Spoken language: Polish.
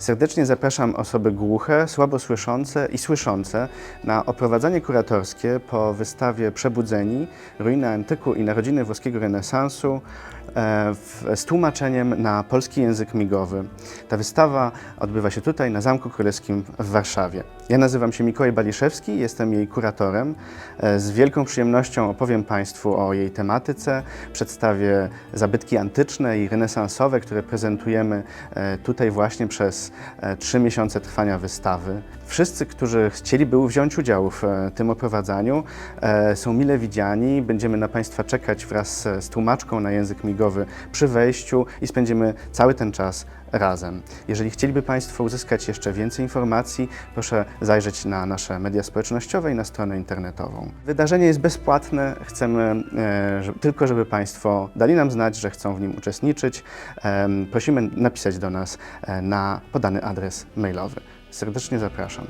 Serdecznie zapraszam osoby głuche, słabo słyszące i słyszące na oprowadzanie kuratorskie po wystawie Przebudzeni, ruiny antyku i narodziny włoskiego renesansu e, z tłumaczeniem na polski język migowy. Ta wystawa odbywa się tutaj na Zamku Królewskim w Warszawie. Ja nazywam się Mikołaj Baliszewski, jestem jej kuratorem. E, Z wielką przyjemnością opowiem Państwu o jej tematyce, przedstawię zabytki antyczne i renesansowe, które prezentujemy e, tutaj właśnie przez e, trzy miesiące trwania wystawy. Wszyscy, którzy chcieliby wziąć udział w e, tym oprowadzaniu, e, są mile widziani. Będziemy na Państwa czekać wraz z tłumaczką na język migowy przy wejściu i spędzimy cały ten czas razem. Jeżeli chcieliby Państwo uzyskać jeszcze więcej informacji, proszę zajrzeć na nasze media społecznościowe i na stronę internetową. Wydarzenie jest bezpłatne, chcemy e, tylko, żeby Państwo dali nam znać, że chcą w nim uczestniczyć. Prosimy napisać do nas na podany adres mailowy. Serdecznie zapraszam.